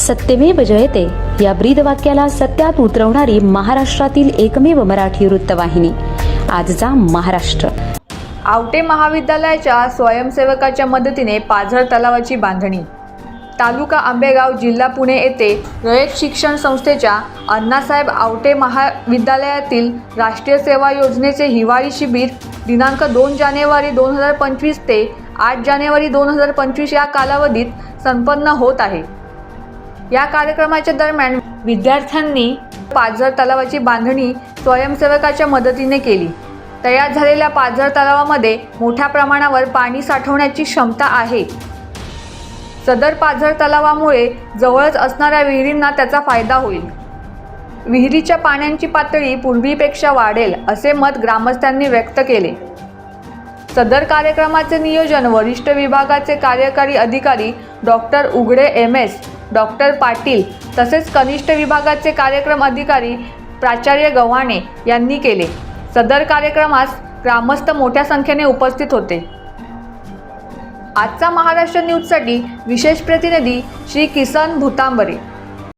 सत्यमेव जयते. या ब्रीद वाक्याला सत्यात उतरवणारी महाराष्ट्रातील एकमेव मराठी वृत्तवाहिनी. आजचा महाराष्ट्र. आवटे महाविद्यालयाच्या स्वयंसेवकाच्या मदतीने पाझर तलावाची बांधणी. तालुका आंबेगाव जिल्हा पुणे येथे रयत शिक्षण संस्थेच्या अण्णासाहेब आवटे महाविद्यालयातील राष्ट्रीय सेवा योजनेचे हिवाळी शिबिर दिनांक दोन जानेवारी दोन हजार पंचवीस ते आठ जानेवारी दोन हजार पंचवीस या कालावधीत संपन्न होत आहे. या कार्यक्रमाच्या दरम्यान विद्यार्थ्यांनी पाझर तलावाची बांधणी स्वयंसेवकाच्या मदतीने केली. तयार झालेल्या पाझर तलावामध्ये मोठ्या प्रमाणावर पाणी साठवण्याची क्षमता आहे. सदर पाझर तलावामुळे जवळच असणाऱ्या विहिरींना त्याचा फायदा होईल. विहिरीच्या पाण्याची पातळी पूर्वीपेक्षा वाढेल असे मत ग्रामस्थांनी व्यक्त केले. सदर कार्यक्रमाचे नियोजन वरिष्ठ विभागाचे कार्यकारी अधिकारी डॉक्टर उघडे एम एस डॉक्टर पाटील तसेच कनिष्ठ विभागाचे कार्यक्रम अधिकारी प्राचार्य गव्हाणे यांनी केले. सदर कार्यक्रमास ग्रामस्थ मोठ्या संख्येने उपस्थित होते. आजचा महाराष्ट्र न्यूजसाठी विशेष प्रतिनिधी श्री किसन भूतांबरे.